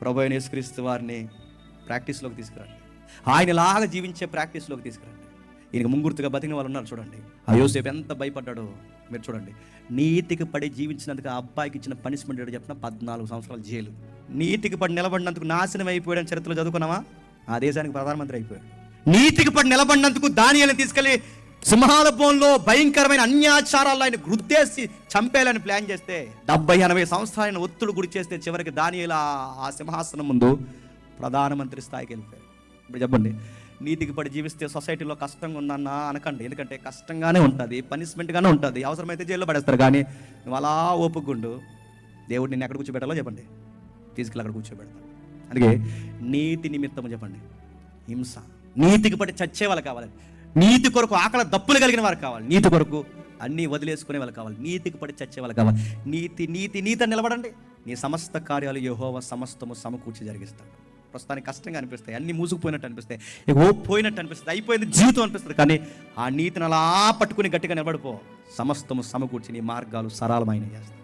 ప్రభు అయిన యేసుక్రీస్తు వారిని ప్రాక్టీస్లోకి తీసుకురండి. ఆయనలాగా జీవించే ప్రాక్టీస్లోకి తీసుకురండి. ఈయనకి ముంగుర్తుగా బతికిన వాళ్ళు ఉన్నారు చూడండి. ఆ యోసేపు ఎంత భయపడ్డాడో మీరు చూడండి. నీతికి పడి జీవించినందుకు ఆ అబ్బాయికి ఇచ్చిన పనిష్మెంట్ ఏడు చెప్పిన? పద్నాలుగు సంవత్సరాల జైలు. నీతికి పడి నిలబడినందుకు నాశనం అయిపోయాడని చరిత్రలో చదువుకున్నావా? ఆ దేశానికి ప్రధానమంత్రి అయిపోయాడు. నీతికి పడి నిలబడినందుకు దానియాలను తీసుకెళ్ళి సింహాల ఫోన్లో భయంకరమైన అన్యాచారాలు ఆయన గుర్తేసి చంపేయాలని ప్లాన్ చేస్తే డెబ్బై ఎనభై సంవత్సరాలైన ఒత్తుడు గురి చేస్తే చివరికి దానిలా ఆ సింహాసనం ముందు ప్రధానమంత్రి స్థాయికి వెళ్ళిపోయాడు ఇప్పుడు చెప్పండి నీతికి పడి జీవిస్తే సొసైటీలో కష్టంగా ఉందన్నా అనకండి. ఎందుకంటే కష్టంగానే ఉంటుంది పనిష్మెంట్గానే ఉంటుంది. అవసరమైతే జైల్లో పడేస్తారు కానీ నువ్వు అలా ఓపుకుండు దేవుడు నిన్ను ఎక్కడ కూర్చోబెట్టాలో చెప్పండి. తీసుకెళ్ళి అక్కడ కూర్చోబెడతాడు. అందుకే నీతి నిమిత్తము చెప్పండి. హింస. నీతికి పడి చచ్చే వాళ్ళు కావాలి. నీతి కొరకు ఆకలి దప్పులు కలిగిన వారు కావాలి. నీతి కొరకు అన్నీ వదిలేసుకునే వాళ్ళు కావాలి. నీతికి పడి చచ్చే వాళ్ళు కావాలి. నీతి నీతి నీతి అని నిలబడండి. నీ సమస్త కార్యాలు యహోవ సమస్తము సమకూర్చి జరిగిస్తాడు. ప్రస్తుతానికి కష్టంగా అనిపిస్తాయి. అన్ని మూసుకుపోయినట్టు అనిపిస్తాయి. ఓ పోయినట్టు అనిపిస్తుంది. అయిపోయింది జీవితం అనిపిస్తుంది. కానీ ఆ నీతిని అలా పట్టుకుని గట్టిగా నిలబడిపో. సమస్తము సమకూర్చి నీ మార్గాలు సరళమైన చేస్తాయి.